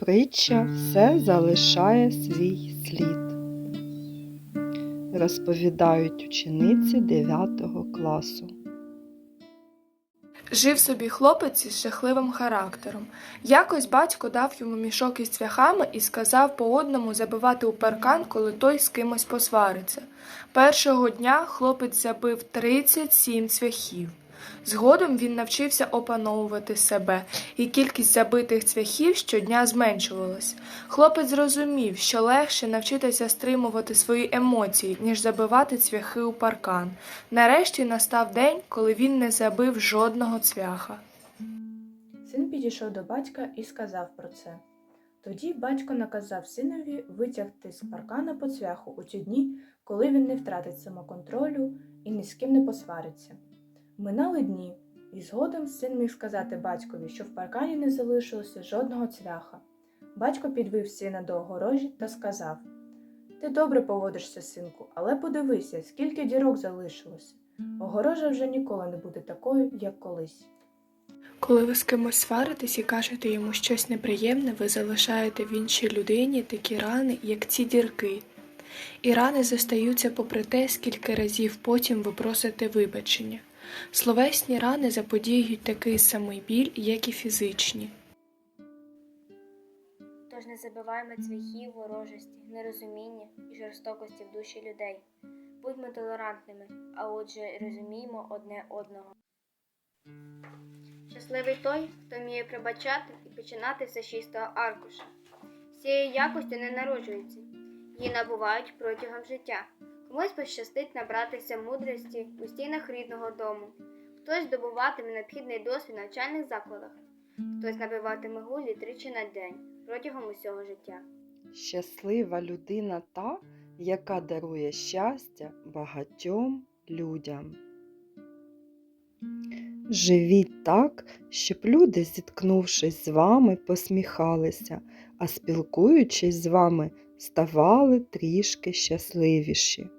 Притча все залишає свій слід. Розповідають учениці 9 класу. Жив собі хлопець із жахливим характером. Якось батько дав йому мішок із цвяхами і сказав по одному забивати у паркан, коли той з кимось посвариться. Першого дня хлопець забив 37 цвяхів. Згодом він навчився опановувати себе, і кількість забитих цвяхів щодня зменшувалась. Хлопець зрозумів, що легше навчитися стримувати свої емоції, ніж забивати цвяхи у паркан. Нарешті настав день, коли він не забив жодного цвяха. Син підійшов до батька і сказав про це. Тоді батько наказав синові витягти з паркана по цвяху у ті дні, коли він не втратить самоконтролю і ні з ким не посвариться. Минали дні, і згодом син міг сказати батькові, що в паркані не залишилося жодного цвяха. Батько підвів сина до огорожі та сказав: Ти добре поводишся, синку, але подивися, скільки дірок залишилося. Огорожа вже ніколи не буде такою, як колись. Коли ви з кимось сваритесь і кажете йому щось неприємне, ви залишаєте в іншій людині такі рани, як ці дірки. І рани зостаються попри те, скільки разів потім ви просите вибачення. Словесні рани заподіюють такий самий біль, як і фізичні. Тож не забиваємо цвяхів, ворожості, нерозуміння і жорстокості в душі людей. Будьмо толерантними, а отже, розуміємо одне одного. Щасливий той, хто вміє прибачати і починати все з чистого аркуша. Цієї якості не народжуються, її набувають протягом життя. Комусь пощастить набратися мудрості у стінах рідного дому, хтось здобуватиме необхідний досвід в навчальних закладах, хтось набиватиме гулі тричі на день протягом усього життя. Щаслива людина та, яка дарує щастя багатьом людям. Живіть так, щоб люди, зіткнувшись з вами, посміхалися, а спілкуючись з вами, ставали трішки щасливіші.